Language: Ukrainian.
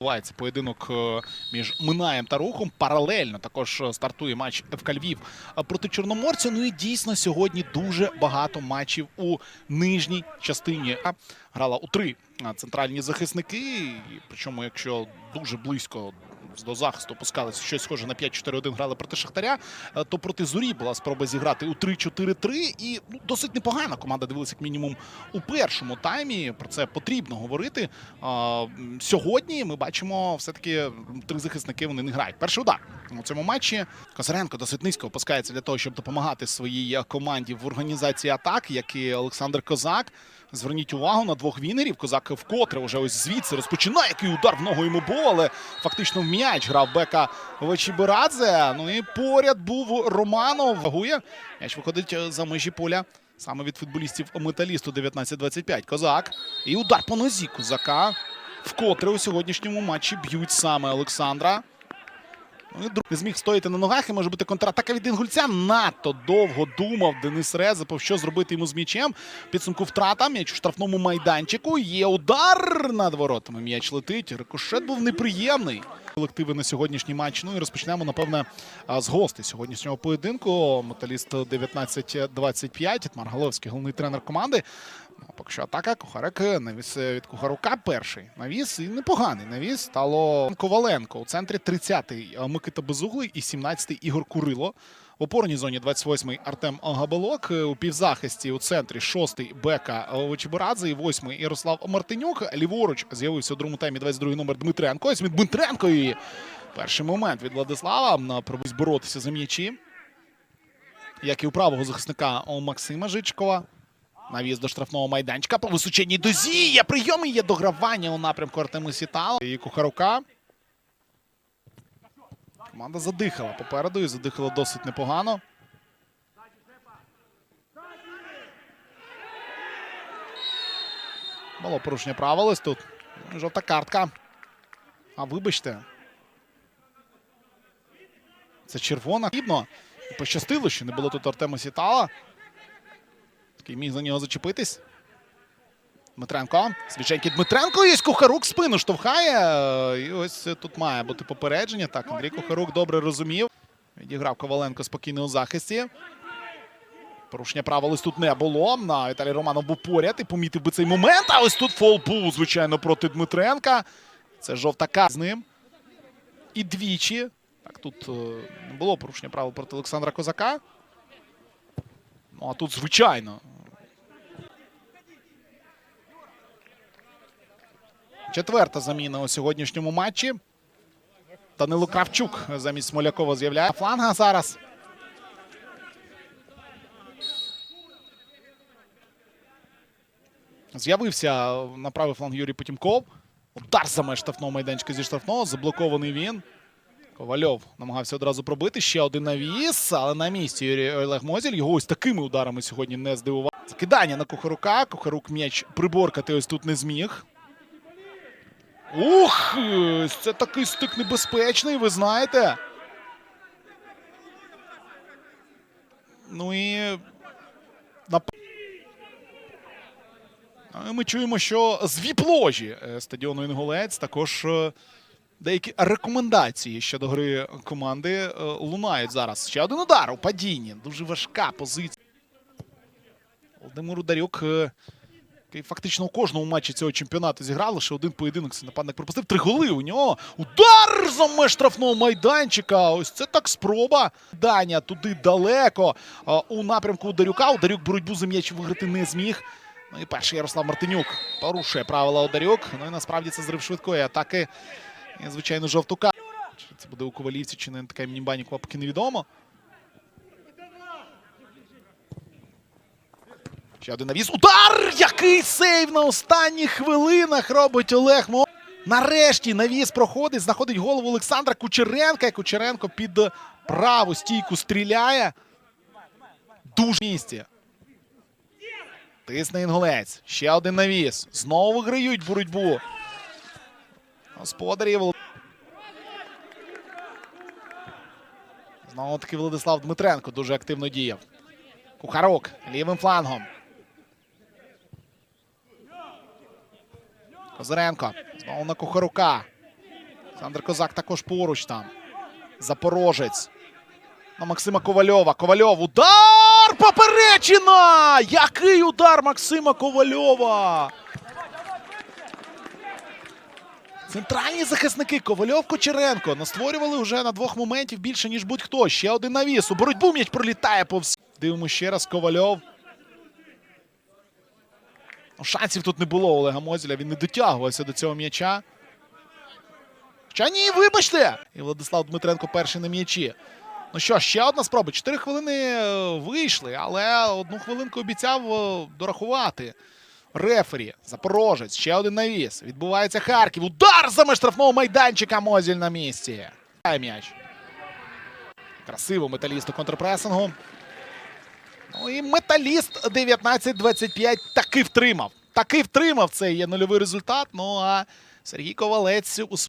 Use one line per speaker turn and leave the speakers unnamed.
Відбувається поєдинок е, між Минаєм та Рухом. Паралельно також е, стартує матч ФК Львів е, проти Чорноморця. Ну і дійсно сьогодні дуже багато матчів у нижній частині. Грала у три центральні захисники. Причому, якщо дуже близько до захисту опускалися щось схоже на 5-4-1 грали проти Шахтаря, е, то проти Зорі була спроба зіграти у 3-4-3. І ну, досить непогана команда дивилася як мінімум у першому таймі. Про це потрібно говорити. А, Сьогодні ми бачимо все-таки три захисники вони не грають. Перший удар у цьому матчі. Косаренко досить низько опускається для того, щоб допомагати своїй е, команді в організації атак, як і Олександр Козак. Зверніть увагу на двох вінерів. Козак вкотре вже ось звідси розпочинає. Який удар в ногу йому був, але фактично в м'яч грав Бека Вечіберадзе. Ну і поряд був Романов. Вагує. М'яч виходить е, за межі поля. Саме від футболістів металісту 19-25. Козак. І удар по нозі Козака. Вкотре у сьогоднішньому матчі б'ють саме Олександра. Ну, не зміг стояти на ногах і може бути контратака від Інгульця. Надто довго думав Денис Резепов, що зробити йому з м'ячем. Підсумку втрата. М'яч у штрафному майданчику. Є удар над воротами. М'яч летить. Рикошет був неприємний. Колективи на сьогоднішній матч. Ну і розпочнемо, напевне, з гостей сьогоднішнього поєдинку. Металіст 19-25. Маргаловський, головний тренер команди. Поки що атака. Кухарик навіс від Кухарука перший. Навіс і непоганий навіс. Стало Коваленко. У центрі 30-й Микита Безуглий і 17-й Ігор Курило. В опорній зоні 28-й Артем Габелок. У півзахисті у центрі 6-й Бека Очеборадзе і 8-й Ярослав Мартинюк. Ліворуч з'явився у другому таймі 22-й номер Дмитренко. Ось від Дмитренко і перший момент від Владислава. Пробусь боротися за м'ячі. Як і у правого захисника Максима Жичкова. Навіз до штрафного майданчика по височенній дозі. Є прийоми, є догравання у напрямку Артему Сітала і Кухарука. Команда задихала попереду і задихала досить непогано. Було порушення правил ось тут. Жовта картка. А вибачте. Це червона. Пощастило, що не було тут Артема Сітала. Такий міг за нього зачепитись. Дмитренко. Свіженький Дмитренко. Ось Кухарук спину штовхає. Е, І ось тут має бути попередження. Так, Андрій Кухарук добре розумів. Відіграв Коваленко спокійно у захисті. Порушення правил ось тут не було. На Віталій Романов був поряд і помітив би цей момент. А ось тут фол був, звичайно, проти Дмитренка. Це жовта карта з ним. І двічі. Так, тут е, не було порушення правил проти Олександра Козака. Ну, а тут, звичайно. Четверта заміна у сьогоднішньому матчі. Данило Кравчук замість Смолякова з'являє. Фланга зараз. З'явився на правий фланг Юрій Потімков. Удар саме штрафного майданчика зі штрафного. Заблокований він. Ковальов намагався одразу пробити. Ще один навіс, але на місці Юрій Олег Мозіль. Його ось такими ударами сьогодні не здивував. Закидання на Кухарука. Кухарук м'яч приборкати ось тут не зміг. Ух! Це такий стик небезпечний, ви знаєте. Ну і. Ми чуємо, що з віп-ложі е, стадіону Інгулець також е, деякі рекомендації щодо гри команди е, лунають зараз. Ще один удар у падінні. Дуже важка позиція. Володимир Ударюк, який фактично у кожному матчі цього чемпіонату зіграв, лише один поєдинок цей нападник пропустив. Три голи у нього. Удар за меж штрафного майданчика. Ось це так спроба. Даня туди далеко. У напрямку Ударюка. Ударюк боротьбу за м'яч виграти не зміг. Ну і перший Ярослав Мартинюк порушує правила Ударюк. Ну і насправді це зрив швидкої атаки. І, звичайно, жовтука. Чи це буде у Ковалівці, чи не така мінібанікова, поки невідомо. Ще один навіс. Удар! Який сейв на останніх хвилинах робить Олег Мо. Нарешті навіс проходить, знаходить голову Олександра Кучеренка. І Кучеренко під праву стійку стріляє. Дуже місці. Тисне інгулець. Ще один навіс. Знову виграють боротьбу. Господарі Вол- Знову таки Владислав Дмитренко дуже активно діяв. Кухарук лівим флангом. Козиренко. Знову на Кухарука. Олександр Козак також поруч там. Запорожець. На Максима Ковальова. Ковальов. Удар! Поперечина! Який удар Максима Ковальова! Центральні захисники Ковальов Кочеренко настворювали вже на двох моментів більше, ніж будь-хто. Ще один навіс. У боротьбу м'яч пролітає повз. Дивимося ще раз Ковальов. Ну, шансів тут не було Олега Мозіля. Він не дотягувався до цього м'яча. Хоча ні, вибачте! І Владислав Дмитренко перший на м'ячі. Ну що, ще одна спроба. Чотири хвилини е, вийшли, але одну хвилинку обіцяв е, дорахувати. Рефері, Запорожець, ще один навіс. Відбувається Харків. Удар за штрафного майданчика. Мозіль на місці. М'яч. Красиво металіст у контрпресингу. Ну і металіст 19-25 таки втримав. Таки втримав. Це є нульовий результат. Ну а Сергій Ковалець у